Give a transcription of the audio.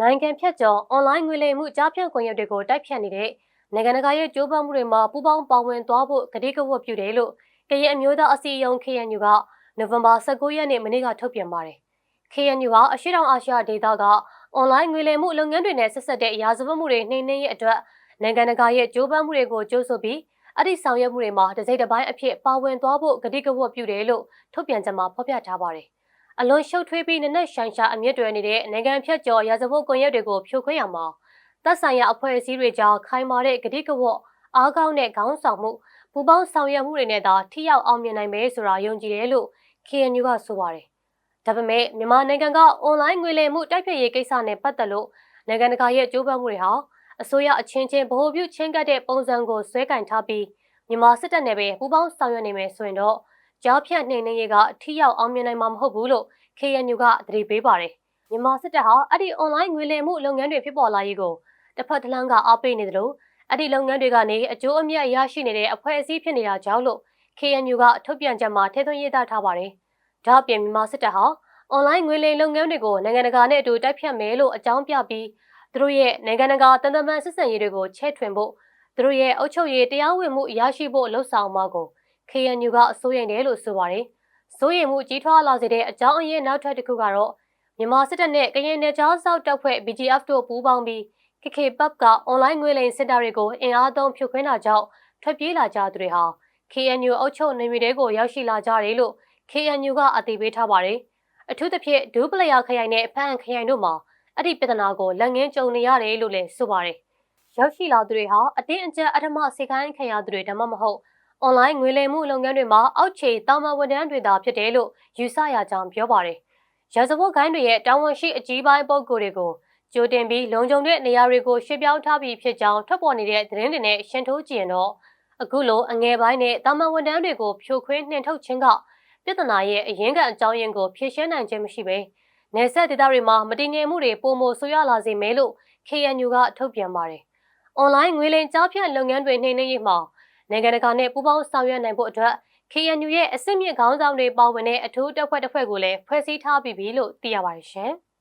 နိုင်ငံဖြတ်ကျော်အွန်လိုင်းငွေလိမ်မှုကြားဖြတ်ကွန်ရက်တွေကိုတိုက်ဖြတ်နေတဲ့နိုင်ငံတကာရဲ့ကြိုးပမ်းမှုတွေမှာပူးပေါင်းပါဝင်သွားဖို့ကတိကဝတ်ပြုတယ်လို့ကရင်အမျိုးသားအစည်းအရုံး KNU ကနိုဝင်ဘာ19ရက်နေ့မနေ့ကထုတ်ပြန်ပါတယ်။ KNU ဟာအရှိတောင်အာရှဒေသကအွန်လိုင်းငွေလိမ်မှုလုပ်ငန်းတွေနဲ့ဆက်ဆက်တဲ့ရာဇဝတ်မှုတွေနှိမ်နင်းရေးအတွက်နိုင်ငံတကာရဲ့ကြိုးပမ်းမှုတွေကိုကြိုးဆိုပြီးအဲ့ဒီဆောင်ရွက်မှုတွေမှာတစိမ့်တစ်ပိုင်းအဖြစ်ပါဝင်သွားဖို့ကတိကဝတ်ပြုတယ်လို့ထုတ်ပြန်ချက်မှာဖော်ပြထားပါတယ်။ အလွန်ရှုပ်ထွေးပြီးနက်နက်ရှိုင်ရှာအမြင့်တွယ်နေတဲ့နိုင်ငံဖြတ်ကျော်ရာဇဝတ်ကွန်ရက်တွေကိုဖြိုခွင်းရမှာသက်ဆိုင်ရာအဖွဲ့အစည်းတွေကြားခိုင်မာတဲ့ကတိကဝတ်အားကောင်းတဲ့ခေါင်းဆောင်မှုပူပေါင်းဆောင်ရွက်မှုတွေနဲ့သာထိရောက်အောင်မြင်နိုင်မယ်ဆိုတာယုံကြည်တယ်လို့ KNU ကဆိုပါတယ်။ဒါပေမဲ့မြန်မာနိုင်ငံကအွန်လိုင်းငွေလိမ်မှုတိုက်ဖျက်ရေးကိစ္စနဲ့ပတ်သက်လို့နိုင်ငံတကာရဲ့ကြိုးပမ်းမှုတွေဟာအစိုးရအချင်းချင်းဗဟိုပြုချင်းကပ်တဲ့ပုံစံကိုဆွဲကင်ထားပြီးမြန်မာစစ်တပ်နဲ့ပဲပူးပေါင်းဆောင်ရွက်နေမယ်ဆိုရင်တော့ ကြားဖြတ်နှိမ်နင်းရေးကထိရောက်အောင်မြင်နိုင်မှာမဟုတ်ဘူးလို့ KNU ကသတိပေးပါတယ်။မြန်မာစစ်တပ်ဟာအဲ့ဒီ online ငွေလိမ်မှုလုပ်ငန်းတွေဖြစ်ပေါ်လာရေးကိုတစ်ဖက်တစ်လမ်းကအားပေးနေတယ်လို့အဲ့ဒီလုပ်ငန်းတွေကနေအကျိုးအမြတ်ရရှိနေတဲ့အဖွဲ့အစည်းဖြစ်နေတာကြောင့်လို့ KNU ကထုတ်ပြန်ချက်မှာထည့်သွင်းရေးသားထားပါတယ်။ဒါ့အပြင်မြန်မာစစ်တပ်ဟာ online ငွေလိမ်လုပ်ငန်းတွေကိုနိုင်ငံတကာနဲ့အတူတိုက်ဖြတ်မယ်လို့အကြောင်းပြပြီးသူတို့ရဲ့နိုင်ငံတကာတန်တမန်စစ်စံရေးတွေကိုချဲ့ထွင်ဖို့သူတို့ရဲ့အုပ်ချုပ်ရေးတရားဝင်မှုရရှိဖို့လှုံ့ဆော်မှာကို KNU ကအစိုးရိမ်တယ်လို့ဆိုပါတယ်။စိုးရိမ်မှုကြီးထွားလာစေတဲ့အကြောင်းအရင်းနောက်ထပ်တစ်ခုကတော့မြန်မာစစ်တပ်နဲ့ကရင်နယ်ကြားစောက်တပ်ဖွဲ့ BGF တို့ပူးပေါင်းပြီး KKPAP ကအွန်လိုင်းငွေလိမ်စစ်တာတွေကိုအင်အားသုံးဖြိုခွင်းတာကြောင့်ထွက်ပြေးလာကြသူတွေဟာ KNU အုပ်ချုပ်နေမြေတွေကိုရောက်ရှိလာကြတယ်လို့ KNU ကအသိပေးထားပါတယ်။အထူးသဖြင့်ဒူးပလယာခရိုင်နဲ့ဖန်ခရိုင်တို့မှာအဲ့ဒီပြဿနာကိုလက်ငင်းကြုံနေရတယ်လို့လည်းဆိုပါတယ်။ရောက်ရှိလာသူတွေဟာအတင်းအကျပ်အထမစေခိုင်းခံရသူတွေဒါမှမဟုတ် အွန်လိုင်းငွေလိမ်မှုလုပ်ငန်းတွေမှာအောက်ခြေတာမန်ဝန်ထမ်းတွေသာဖြစ်တယ်လို့ယူဆရကြောင်းပြောပါတယ်။ရာဇဝတ်ကိုင်းတွေရဲ့တာဝန်ရှိအကြီးပိုင်းပုဂ္ဂိုလ်တွေကိုကြိုတင်ပြီးလုံခြုံတဲ့နေရာတွေကိုရွှေ့ပြောင်းထားပြီးဖြစ်ကြောင်းထွက်ပေါ်နေတဲ့သတင်းတွေနဲ့ရှင်းထိုးကြည့်ရင်တော့အခုလိုအငယ်ပိုင်းနဲ့တာမန်ဝန်ထမ်းတွေကိုဖြိုခွင်းနှင်ထုတ်ခြင်းကပြဿနာရဲ့အရင်းခံအကြောင်းရင်းကိုဖြေရှင်းနိုင်ခြင်းမရှိဘဲနယ်စပ်ဒေသတွေမှာမတည်ငြိမ်မှုတွေပုံမဆိုးရလာစေမယ်လို့ KNU ကထုတ်ပြန်ပါတယ်။ online ငွေလိမ်ကြားဖြတ်လုပ်ငန်းတွေနှိမ်နင်းရေးမှာ နိုင်ငံတကာနဲ့ပူးပေါင်းဆောင်ရွက်နိုင်ဖို့အတွက် KNU ရဲ့အစစ်မြစ်ခေါင်းဆောင်တွေပါဝင်တဲ့အထူးတပ်ဖွဲ့တစ်ဖွဲ့ကိုလည်းဖွဲ့စည်းထားပြီးပြီလို့သိရပါတယ်ရှင်။